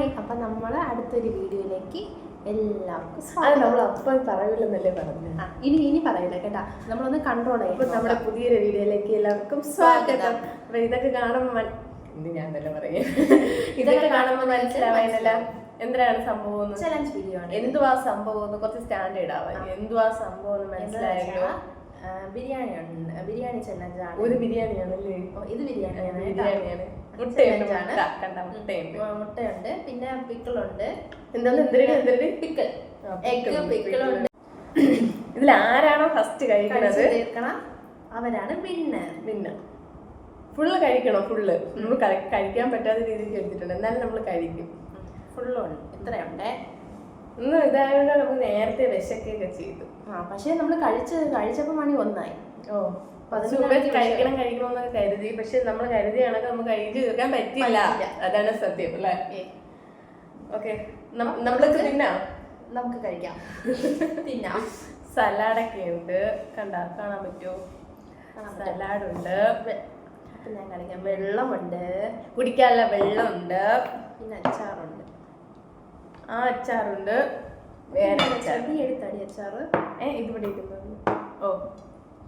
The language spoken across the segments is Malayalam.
ഹായ് അപ്പം നമ്മൾ അടുത്തൊരു വീഡിയോയിലേക്ക് എല്ലാവർക്കും അത് സ്വാഗതം നമ്മൾ അപ്പം പറയില്ലെന്നല്ലേ പറഞ്ഞു ആ, ഇനി ഇനി പറയില്ല കേട്ടാ. നമ്മളൊന്ന് കൺട്രോൾ അപ്പൊ നമ്മുടെ പുതിയൊരു വീഡിയോയിലേക്ക് എല്ലാവർക്കും സ്വാഗതം. അപ്പൊ ഇതൊക്കെ കാണുമ്പോൾ മൻ- ഞാൻ തന്നെ പറയാ ഇതൊക്കെ കാണുമ്പോൾ മനസ്സിലാവാനല്ല. എന്തിനാണ് സംഭവം എന്ന്? ചലഞ്ച് വീഡിയോ ആണ്. എന്തുവാ സംഭവം എന്ന് കുറച്ച് സ്റ്റാൻഡേർഡ് ആവാൻ എന്തുവാ സംഭവം എന്ന് മനസ്സിലായല്ലോ. ബിരിയാണി ഉണ്ട്. ബിരിയാണി ചലഞ്ച് ആണ്. ഒരു ബിരിയാണിയാണല്ലേ? ഓ, ഇത് ബിരിയാണിയാണ് കേട്ടോ. ബിരിയാണിയാണ്. മുട്ടയുണ്ട് മുട്ടയുണ്ട്. പിന്നെ പിക്കിളുണ്ട്. എന്താണ് പിക്കിൾ. എഗ് പിക്കിളുണ്ട് ഇതിൽ ആരാണോ ഫസ്റ്റ് കഴിക്കുന്നത്? തീർക്കണം. അവരാണ് വിന്നർ പിന്നെ ഫുള്ള് കഴിക്കണം? ഫുള്ള് നമ്മൾ കഴിക്കാൻ പറ്റാത്ത രീതിക്ക് എടുത്തിട്ടുണ്ട്. എന്നാലും നമ്മൾ കഴിക്കും. ഫുള്ളുണ്ട് ഇത്രയുണ്ടേ. ഇന്ന് ഇതായതുകൊണ്ട് നമുക്ക് നേരത്തെ വിശക്കൊക്കെ ചെയ്തു. ആ പക്ഷേ നമ്മൾ കഴിച്ച് കഴിച്ചപ്പോൾ മണി ഒന്നായി. ഓ. സുബ കഴിക്കണം കഴിക്കണം എന്നൊക്കെ കരുതി. പക്ഷെ നമ്മൾ കരുതിയാണെങ്കിൽ നമുക്ക് കഴിച്ചു തീർക്കാൻ പറ്റില്ല. അതാണ് സത്യം അല്ലേ? ഓക്കെ. നമ്മളൊക്കെ തിന്നാം? നമുക്ക് കഴിക്കാം. തിന്നാം. സലാഡൊക്കെ ഉണ്ട്. കണ്ട കാണാൻ പറ്റുമോ? സലാഡുണ്ട്. ഞാൻ കഴിക്കാം വെള്ളമുണ്ട്. കുടിക്കാനുള്ള വെള്ളമുണ്ട്. പിന്നെ അച്ചാറുണ്ട്. ആ അച്ചാറുണ്ട്. വേറെ അച്ചാർ നീ എടുത്തടി അച്ചാറ്. ഏ ഇത് ഇവിടെ ഇരിക്കുന്നത് ഓ.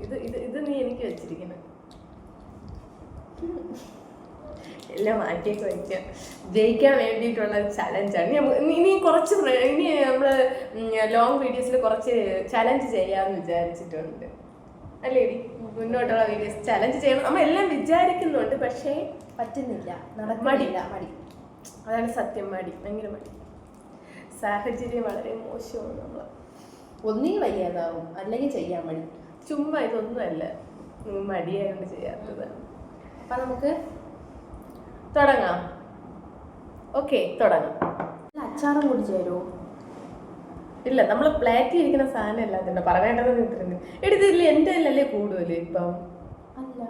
ഇത് ഇത് ഇത് നീ എനിക്ക് വെച്ചിരിക്കുന്നത് എല്ലാം മാറ്റിയൊക്കെ വയ്ക്കാം ജയിക്കാൻ വേണ്ടിയിട്ടുള്ള ചലഞ്ചാണ് ഇനി ഇനി- കുറച്ച് ഇനി നമ്മൾ ലോങ് വീഡിയോസിൽ കുറച്ച് ചലഞ്ച് ചെയ്യാമെന്ന് വിചാരിച്ചിട്ടുണ്ട്. അല്ലേ? മുന്നോട്ടുള്ള വീഡിയോസ് ചലഞ്ച് ചെയ്യണം. നമ്മൾ എല്ലാം വിചാരിക്കുന്നുണ്ട് പക്ഷേ പറ്റുന്നില്ല. മടിയില്ല മടി. അതാണ് സത്യം. മടി. ഭയങ്കര മടി. സാഹചര്യം വളരെ മോശമാണ് നമ്മൾ ഒന്നേ വയ്യാതാവും. അല്ലെങ്കിൽ ചെയ്യാൻ മടി. ചുമ്മാ ഇതൊന്നുമല്ല മടിയായതുകൊണ്ട് ചെയ്യാത്തതാണ് അപ്പം നമുക്ക് തുടങ്ങാം. ഓക്കെ തുടങ്ങാം. അച്ചാറും കൂടി ചേരുമോ ഇല്ല നമ്മൾ പ്ലേറ്റിൽ ഇരിക്കുന്ന സാധനം അല്ലാതെ പറയേണ്ടത് നിന്നിട്ടുണ്ട് എടുത്തില്ല എന്റെ അല്ലല്ലേ കൂടുതൽ ഇപ്പം? അല്ല.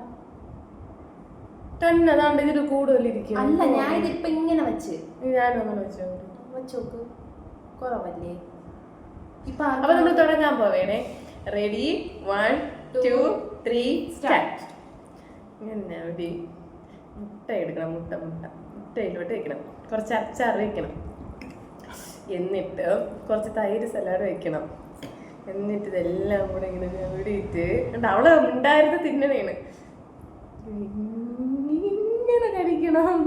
തന്നെ അതാണ്ട് ഇതിൽ കൂടുതൽ ഇരിക്കും. അല്ല ഞാൻ ഇതിപ്പോ ഇങ്ങനെ വെച്ച്. ഞാനും അങ്ങനെ വെച്ചോ വെച്ചോക്ക് കുറവല്ലേ? ഇപ്പൊ അപ്പൊ നമ്മൾ തുടങ്ങാൻ പോവേണേ. Ready one two three start ഇങ്ങനെ ഒരു മുട്ട എടുക്കണം മുട്ട മുട്ട. മുട്ടയിലോട്ട് വെക്കണം. കുറച്ച് അച്ചാർ വെക്കണം. എന്നിട്ട് കുറച്ച് തൈര് സലാഡ് വെക്കണം. എന്നിട്ട് ഇതെല്ലാം കൂടെ ഇങ്ങനെ ഞവിടിയിട്ട് കണ്ട അവൾ ഉണ്ടായിരുന്നു തിന്നണേണ്. ഇങ്ങനെ കഴിക്കണം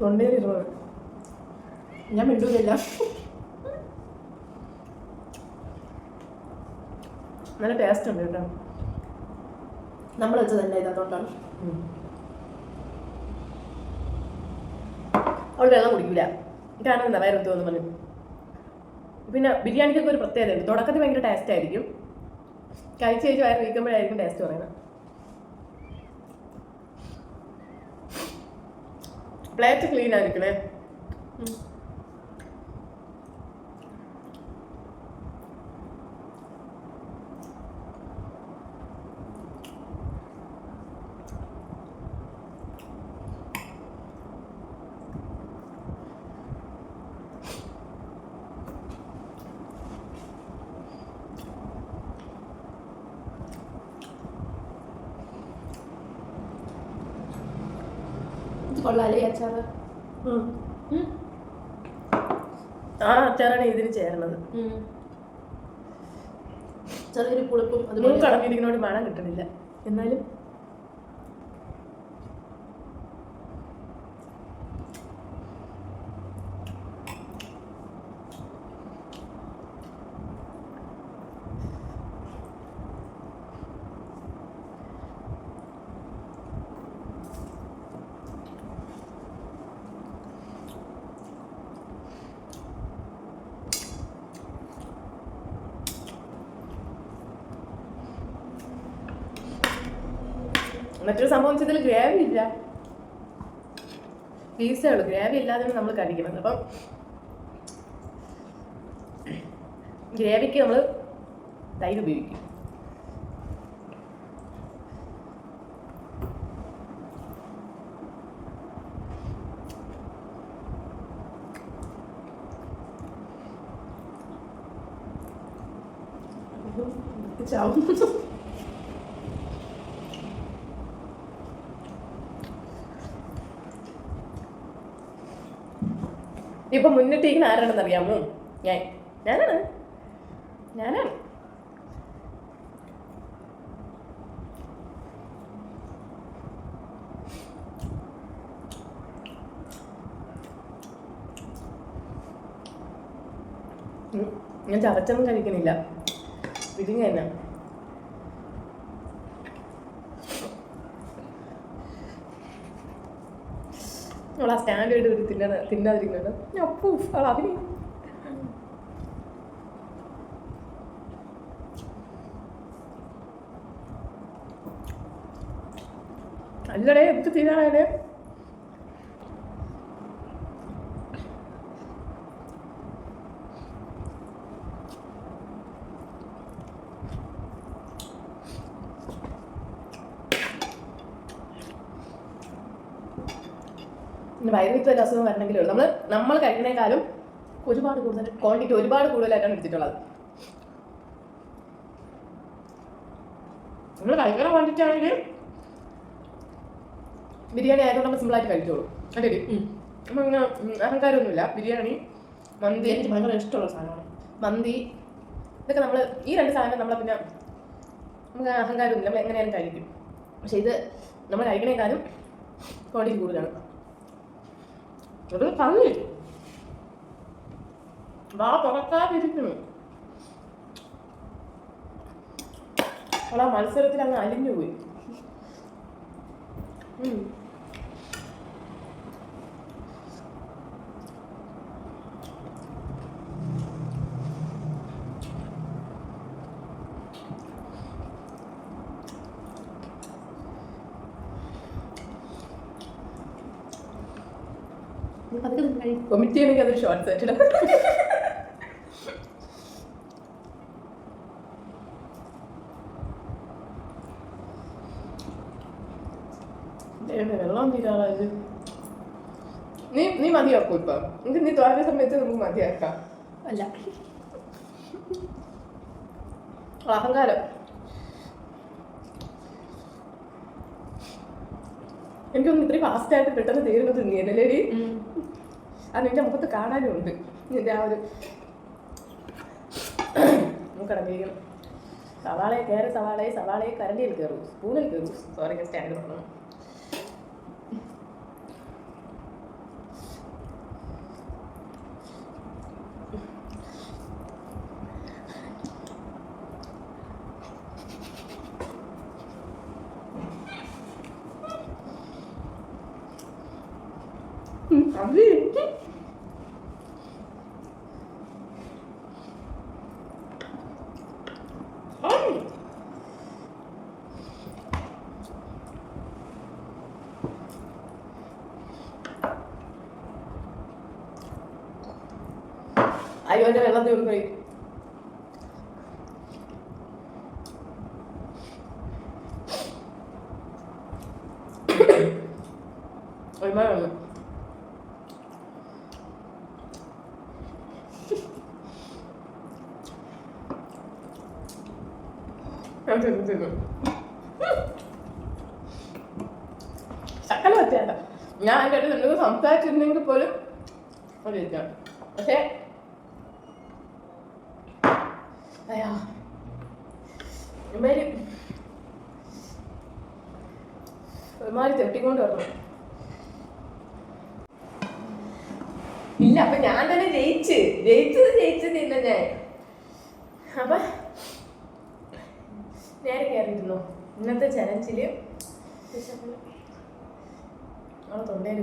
തൊണ്ടയിലിരുന്നത് ഞാൻ മിണ്ടൂല നല്ല ടേസ്റ്റ് ഉണ്ട് കേട്ടോ. നമ്മൾ വെച്ചത് തന്നെ ഇതാത്തോണ്ടാണ് അവൾ വെള്ളം കുടിക്കില്ല കാരണം എന്താ? വയറു തോന്നുന്നു പറഞ്ഞു. പിന്നെ ബിരിയാണിക്കൊക്കെ ഒരു പ്രത്യേകത ഉണ്ട് തുടക്കത്തിൽ ഭയങ്കര ടേസ്റ്റ് ആയിരിക്കും. കഴിച്ച് കഴിച്ച് വയറ് വീക്കുമ്പോഴായിരിക്കും ടേസ്റ്റ് പറയുന്നത് പ്ലേറ്റ് ക്ലീൻ ആയിരിക്കണേ ഇത് കൊള്ളാലേ അച്ചാറ്? ഉം. ആ അച്ചാറാണ് ഇതിന് ചേർന്നത്. ചെറിയൊരു പുളിപ്പും അത് കടങ്ങിയിരിക്കുന്നോട് മണം കിട്ടണില്ല. എന്നാലും മറ്റൊരു സംഭവം വെച്ചാൽ ഇതിൽ ഗ്രേവി ഇല്ല. പീസേ ഉള്ളൂ ഗ്രേവി ഇല്ലാതെ നമ്മൾ കഴിക്കുന്നത്. അപ്പം ഗ്രേവിക്ക് നമ്മൾ തൈര് ഉപയോഗിക്കും. ചാവും. ഇപ്പൊ മുന്നിട്ടിരിക്കുന്ന ആരാണെന്ന് അറിയാമോ ഞാൻ. ഞാനാണ്. ഞാനാണ്. ഞാൻ ചവച്ചൊന്നും കഴിക്കണില്ല. വിരിഞ്ഞ തന്നെ. അവൾ ആ സ്റ്റാൻഡേർഡ് ഒരു തിന്ന തിന്നാതിരിക്കുന്നത് ഞാൻ അപ്പൂ അവൾ അല്ലടേ എന്ത് തിന്നാണേ പിന്നെ വയറിൽ വല്ല അസുഖം വരണമെങ്കിലേ നമ്മൾ നമ്മൾ കഴിക്കുന്നേക്കാളും ഒരുപാട് കൂടുതൽ ക്വാണ്ടിറ്റി ഒരുപാട് കൂടുതലായിട്ടാണ് എടുത്തിട്ടുള്ളത്. നമ്മൾ കഴിക്കുന്ന ക്വാണ്ടിറ്റി ആണെങ്കിൽ ബിരിയാണി ആയതുകൊണ്ട് നമ്മൾ സിമ്പിളായിട്ട് കഴിച്ചോളൂ. അതെ നമ്മൾ ഇങ്ങനെ ഉം, അഹങ്കാരമൊന്നുമില്ല. ബിരിയാണി മന്തി എനിക്ക് ഭയങ്കര ഇഷ്ടമുള്ള സാധനമാണ്. മന്തി ഇതൊക്കെ നമ്മൾ ഈ രണ്ട് സാധനം നമ്മൾ പിന്നെ നമുക്ക് അഹങ്കാരമൊന്നുമില്ല നമ്മൾ എങ്ങനെയാലും കഴിക്കും. പക്ഷേ ഇത് നമ്മൾ കഴിക്കണേക്കാളും ക്വാണ്ടിറ്റി കൂടുതലാണ്. അത് പറഞ്ഞു വാ തുറക്കാതിരിക്കുന്നു. അവളാ മത്സരത്തിൽ അങ്ങ് അലിഞ്ഞു പോയി. വൊമിറ്റ് ചെയ്യണമെങ്കിൽ അതൊരു ഷോർട്ട് സെറ്റ് വെള്ളം തീരാറായത് നീ നീ മതിയാക്കൂ ഇപ്പൊ. എനിക്ക് നീ തോന്നുന്ന സമയത്ത് നമുക്ക് മതിയാക്കാം. അല്ല. അഹങ്കാരം. എനിക്കൊന്ന് ഇത്രയും ഫാസ്റ്റ് ആയിട്ട് പെട്ടെന്ന് തീരുന്നത് നീ ഉം. അത് നിന്റെ മുഖത്ത് കാണാനും ഉണ്ട്. നിന്റെ ആ ഒരു മൂക്കടങ്ങിയിരിക്കണം സവാളയെ കയറി സവാളയെ സവാളയെ കരണ്ടിയിൽ കയറൂ സ്പൂണിൽ കയറൂ. സോറി ഞാൻ സ്റ്റാൻഡ് പറഞ്ഞു. അത് അയ്യോ എന്റെ വെള്ളം തീർന്നു പോയി. വെള്ളം. ഞാൻ തിന്നു അടുത്ത് സംസാരിച്ചിരുന്നെങ്കിൽ പോലും പക്ഷേ അയ്യാ. ഒരുമാതിരി ഒരുമാതിരി തെട്ടിക്കൊണ്ട് വരണം. ഇല്ല അപ്പൊ ഞാൻ തന്നെ ജയിച്ച്. ജയിച്ചത് ജയിച്ചതില്ല ഞാൻ. അപ്പൊ നേരെ കയറിയിരുന്നു ഇന്നത്തെ ചലഞ്ചിൽ ആ തൊണ്ടയിൽ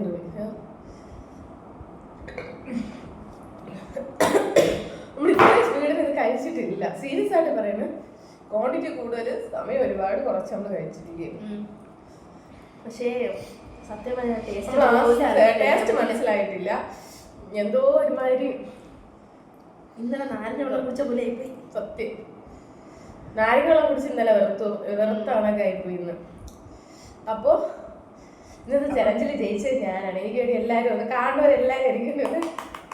നമ്മൾ ഇത്രയും സ്പീഡിൽ ഇത് കഴിച്ചിട്ടില്ല. സീരിയസ് ആയിട്ട് പറയുന്നത് ക്വാണ്ടിറ്റി കൂടുതൽ സമയം ഒരുപാട് കുറച്ച് നമ്മൾ കഴിച്ചിരിക്കുകയും. പക്ഷേ സത്യം പറഞ്ഞാൽ ടേസ്റ്റ് ടേസ്റ്റ് മനസ്സിലായിട്ടില്ല. എന്തോ ഒരുമാതിരി ഇന്നലെ നാരങ്ങ വെള്ളം കുടിച്ച പോലെ ആയിപ്പോയി. സത്യം. നാരങ്ങളും കുടിച്ച് ഇന്നലെ വെറുത്തു വെറുത്താണ് ആയിപ്പോയി ഇന്ന്. അപ്പോ ഇന്നത്തെ ചലഞ്ചിൽ ജയിച്ചത് ഞാനാണ്. എനിക്ക് വേണ്ടി എല്ലാവരും ഒന്ന് കാണുന്നവരെല്ലാവരും എനിക്ക്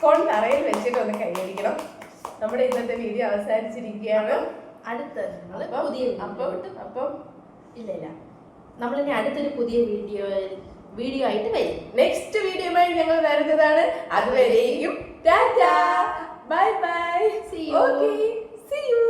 ഫോൺ തറയിൽ വെച്ചിട്ട് ഒന്ന് കൈയടിക്കണം നമ്മുടെ ഇന്നത്തെ വീഡിയോ അവസാനിച്ചിരിക്കുകയാണ്. അടുത്ത നമ്മൾ പുതിയ അപ്പം അപ്പം ഇല്ല ഇല്ല നമ്മളിനി അടുത്തൊരു പുതിയ വീഡിയോ വീഡിയോ ആയിട്ട് വരും. നെക്സ്റ്റ് വീഡിയോയുമായി ഞങ്ങൾ വരുന്നതാണ്. അതുവരെയും ta ta. Bye bye see you okay see you